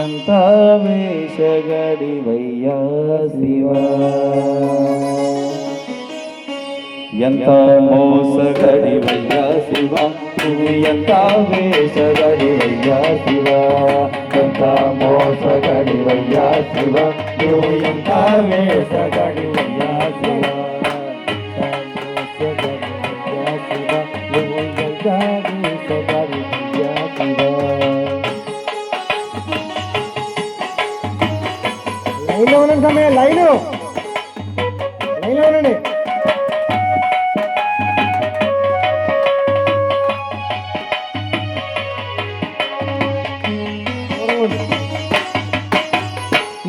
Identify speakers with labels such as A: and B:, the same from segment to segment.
A: ఎంత వేషగడివయ్యా శివ. ఎంత మోసగడివయ్యా శివ. నువ్వు ఎంత వేషగడివయ్యా శివ. ఎంత మోసగడివయ్యా శివ. నువ్వు ఎంత వేషగడివయ్యా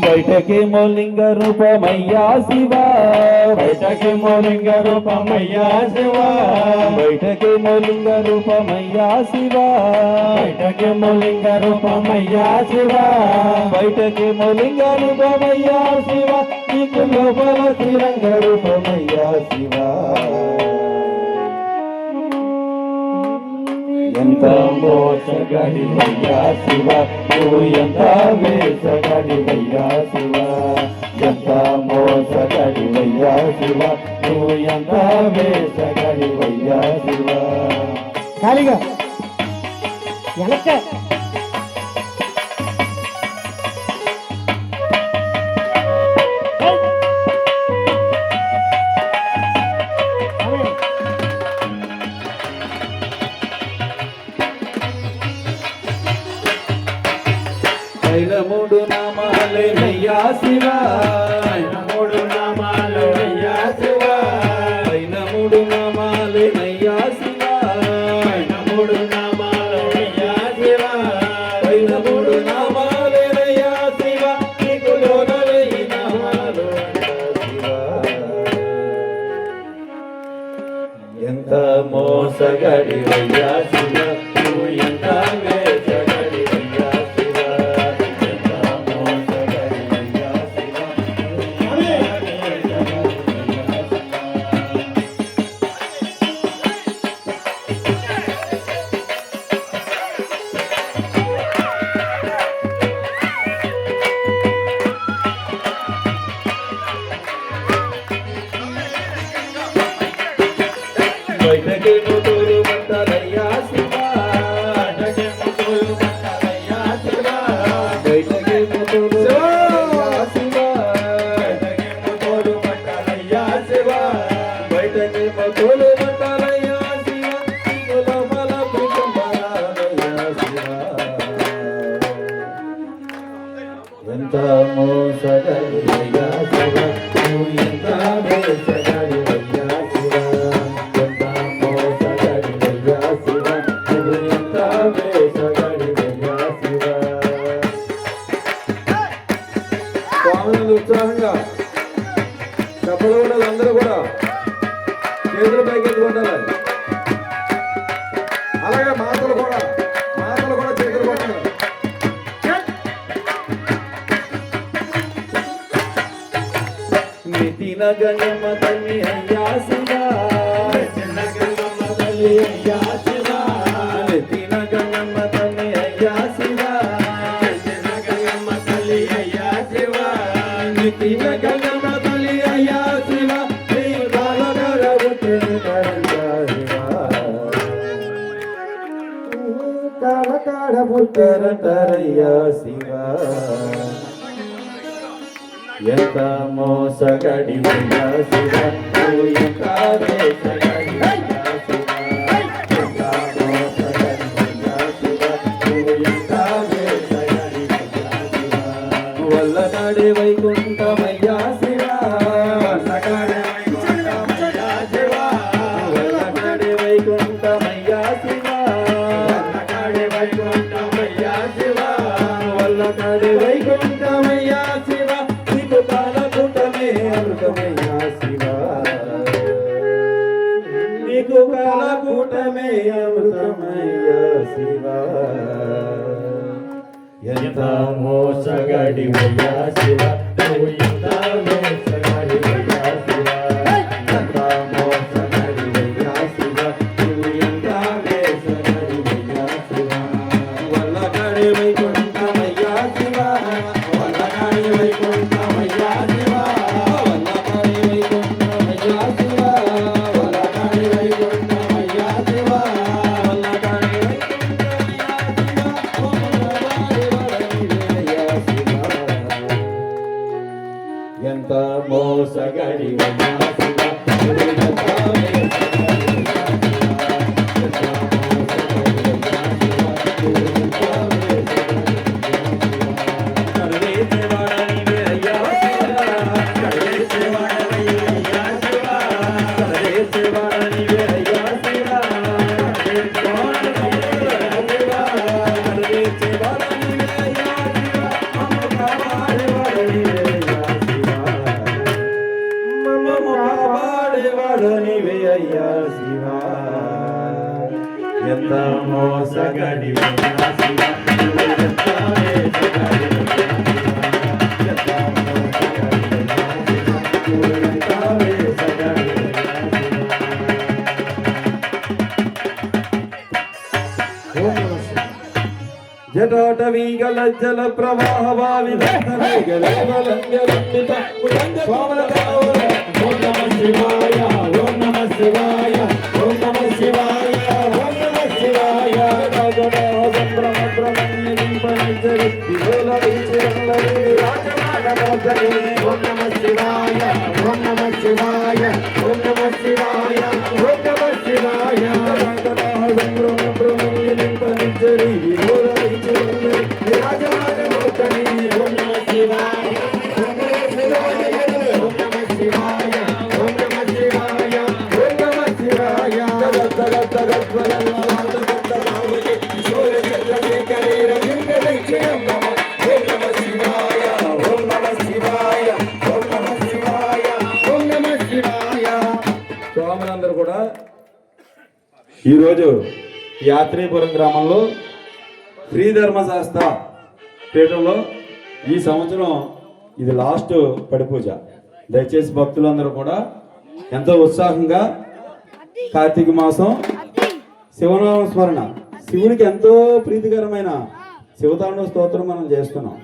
A: బయటకి లింగ రూపమయ్యా శివ.
B: బయటకి లింగ రూపమయ్యా శివ.
A: బయటకి లింగ రూపమయ్యా శివ.
B: బయటకి లింగ రూపమయ్యా శివ.
A: బయటకి లింగ రూపమయ్యా శివ. నీకు లోపల తిరంగ రూపమయ్యా శివ. తంబోషగడివయ్యా శివ ఓ ఎంతవేషగడివయ్యా శివ ఎంతమోషగడివయ్యా శివ ఓ ఎంతవేషగడివయ్యా శివ కాళిగా எனக்கு Shiva like, కూడా. డబ్బులు ఉన్న వాళ్ళందరూ కూడా. చేతులు పైకి ఎత్తుకుంటారు అలాగే మాతలు కూడా మాతలు కూడా చేతులు కొట్టారు నితిన గణమతని అయ్య ತರತರಯ್ಯ ಶಿವ ಎಂತ ಮೋಸಗಡಿ ಶಿವ ಎಂತ ದೇಶ அடி ஒய்யா சிவா. ఎత్తమో
B: సగడి
A: జటాటవీగల జల ప్రవాహ భావి గల ఈరోజు యాత్రీపురం గ్రామంలో శ్రీ ధర్మశాస్త్ర పీఠంలో ఈ సంవత్సరం ఇది లాస్ట్ పడిపూజ దయచేసి భక్తులందరూ కూడా ఎంతో ఉత్సాహంగా కార్తీక మాసం శివనామ స్మరణ శివుడికి ఎంతో ప్రీతికరమైన శివతాండవ స్తోత్రం మనం చేస్తున్నాం.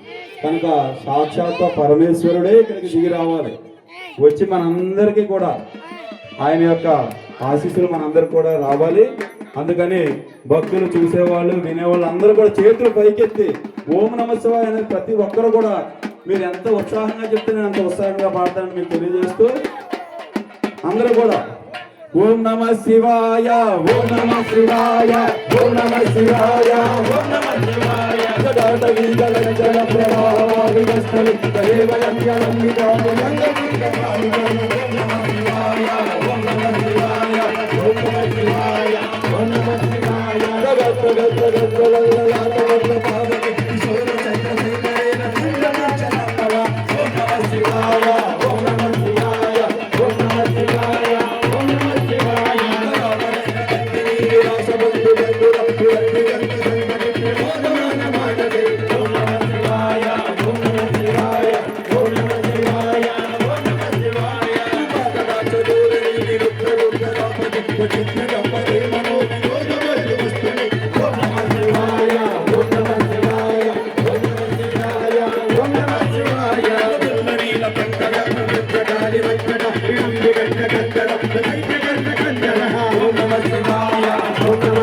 A: కనుక సాక్షాత్ పరమేశ్వరుడే ఇక్కడికి దిగి రావాలి. వచ్చి మనందరికీ కూడా ఆయన యొక్క ఆశీస్సులు మనందరూ కూడా రావాలి. అందుకని భక్తులు చూసేవాళ్ళు వినేవాళ్ళు అందరూ కూడా చేతులు పైకెత్తి ఓం నమ శివాయ అనేది ప్రతి ఒక్కరు కూడా మీరు ఎంత ఉత్సాహంగా చెప్తే నేను అంత ఉత్సాహంగా పాడతానని మీకు తెలియజేస్తూ అందరూ కూడా ఓం నమ శివాయ ఓం నమ శివాయ ఓం నమ శివాయ ఓం నమ శివాయ. జడాట జల జగన్ జగన్ జగన్ Okay.